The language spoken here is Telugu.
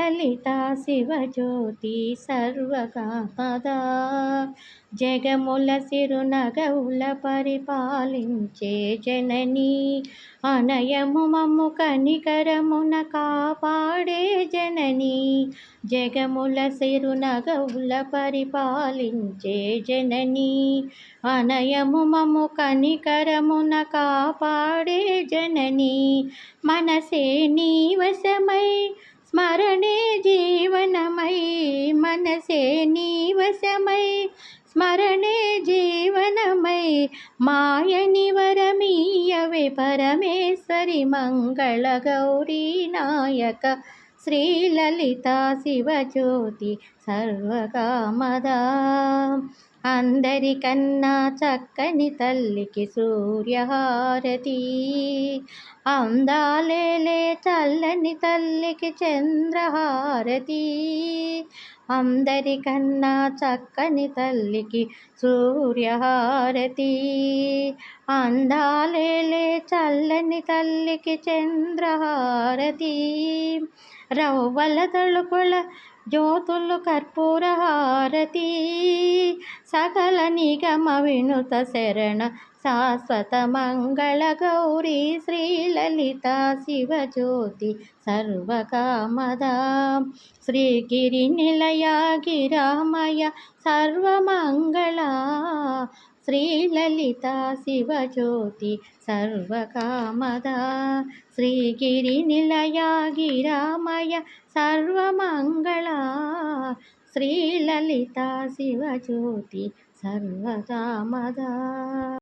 శ్రీలలిత శివజ్యోతి సర్వకాపదా జగముల సిరునగవుల పరిపాలించే జనని అనయము మమ్ము కనికరమున కాపాడే జనని. జగముల సిరునగవుల పరిపాలించే జనని అనయము మమ్ము కనికరమున కాపాడే జనని. మనసే నీవశమై స్మరణే జీవనమై మనసే నీవశమై. స్మరణే జీవనమై మాయని వరమీయవే పరమేశ్వరి మంగళ గౌరీ నాయక. శ్రీలలిత శివజ్యోతి సర్వకామదా. అందరికన్నా చక్కని తల్లికి సూర్యహారతి. అందాలేలే చల్లని తల్లికి చంద్రహారతి. అందరికన్నా చక్కని తల్లికి సూర్యహారతి. అందాలేలే చల్లని తల్లికి చంద్రహారతి. రవ్వల తలుపుల జ్యోతులు కర్పూర హారతి సకల నిగమ వినుత శరణ శాశ్వత మంగళ గౌరీ శ్రీలలిత శివజ్యోతి సర్వకామద. శ్రీగిరి నిలయ గిరామయ సర్వమంగళ. శ్రీలలిత శివజ్యోతి సర్వకామద శ్రీగిరి నిలయ గిరామయ సర్వమంగళ శ్రీలలిత శివజ్యోతి సర్వకామద